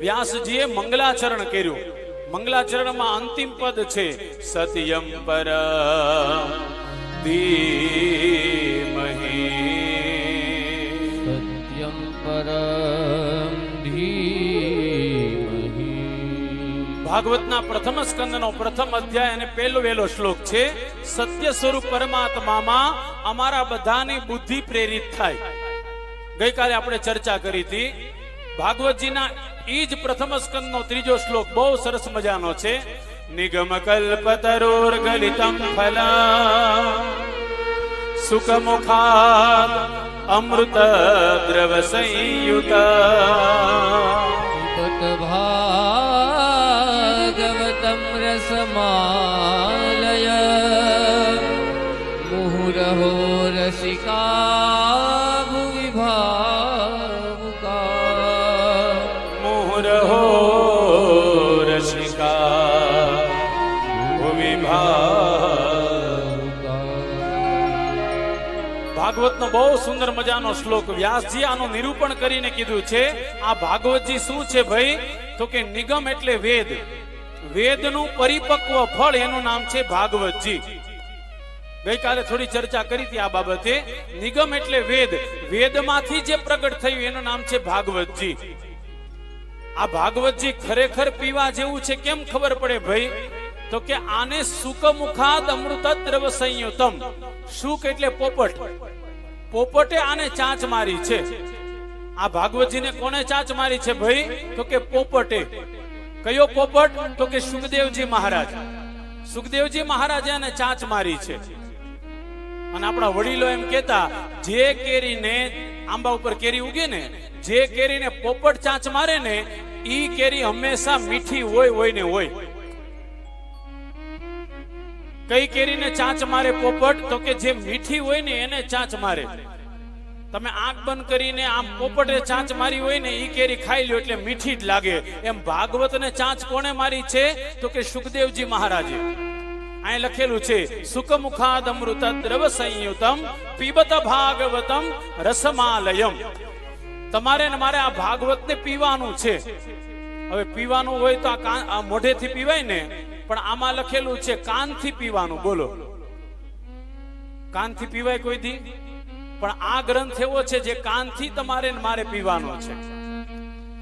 વ્યાસજીએ મંગલાચરણ કર્યું. મંગલાચરણમાં અંતિમ પદ છે સત્યમ પર. સત્યમ પર ભાગવતના પ્રથમ સ્કંદનો પ્રથમ અધ્યાય અને પહેલો વહેલો શ્લોક છે સત્ય સ્વરૂપ પરમાત્મામાં અમારા બધાની બુદ્ધિ પ્રેરિત થાય. ગઈકાલે આપણે ચર્ચા કરી હતી ભાગવતજીના ઈજ પ્રથમ સ્કંદનો ત્રીજો શ્લોક બહુ સરસ મજાનો છે નિગમ કલ્પતરુર ગલિતમ ફલ સુખમુખા અમૃત દ્રવ સંયુત ભાગવતમ રસમાલય મુહુરહો રસિકા ભાગવતનો બહુ સુંદર મજાનો શ્લોક વ્યાસજી આનું નિરૂપણ કરીને કીધું છે, આ ભાગવતજી શું છે ભાઈ? તો કે, નિગમ એટલે વેદ. વેદનું પરિપક્વ ફળ એનું નામ છે ભાગવતજી. ગઈકાલે થોડી ચર્ચા કરી હતી આ બાબતે. નિગમ એટલે વેદ. વેદમાંથી જે પ્રગટ થયું એનું નામ છે ભાગવતજી. આ ભાગવતજી ખરેખર પીવા જેવું છે, કેમ ખબર પડે ભાઈ? તો કે આને સુકમુખાદ અમૃત દ્રવ સંયુતમ. સુક એટલે પોપટ. પોપટે આને ચાંચ મારી છે. આ ભાગવતજીને કોને ચાંચ મારી છે ભાઈ? તો કે પોપટે. કયો પોપટ? તો કે સુખદેવજી મહારાજ. સુખદેવજી મહારાજે આને ચાંચ મારી છે. અને આપણા વડીલો એમ કહેતા, જે કેરીને આંબા ઉપર કેરી ઉગે ને, જે કેરીને પોપટ ચાંચ મારે ને, ઈ કેરી હંમેશા મીઠી હોય હોય ને હોય. કઈ કેરીને ચાંચ મારે પોપટ? તો કે જે મીઠી હોય ને એને ચાંચ મારે. તમે આંખ બંધ કરીને આમ પોપટે ચાંચ મારી હોય ને એ કેરી ખાઈ લ્યો એટલે મીઠી જ લાગે. એમ ભાગવતને ચાંચ કોણે મારી છે? તો કે સુખદેવજી મહારાજે. અહીં લખેલું છે, સુખમુખાદ અમૃત દ્રવ સંયુતમ પીબત ભાગવતમ રસમાલયમ. તમારે ને મારે આ ભાગવતને પીવાનું છે. હવે પીવાનું હોય તો આ મોઢેથી પીવાય ને? પણ આમાં લખેલું છે, કાનથી પીવાનું. બોલો. કાનથી પીવાય કોઈ દી? પણ આ ગ્રંથ એવો છે જે કાનથી તમારે મારે પીવાનો છે.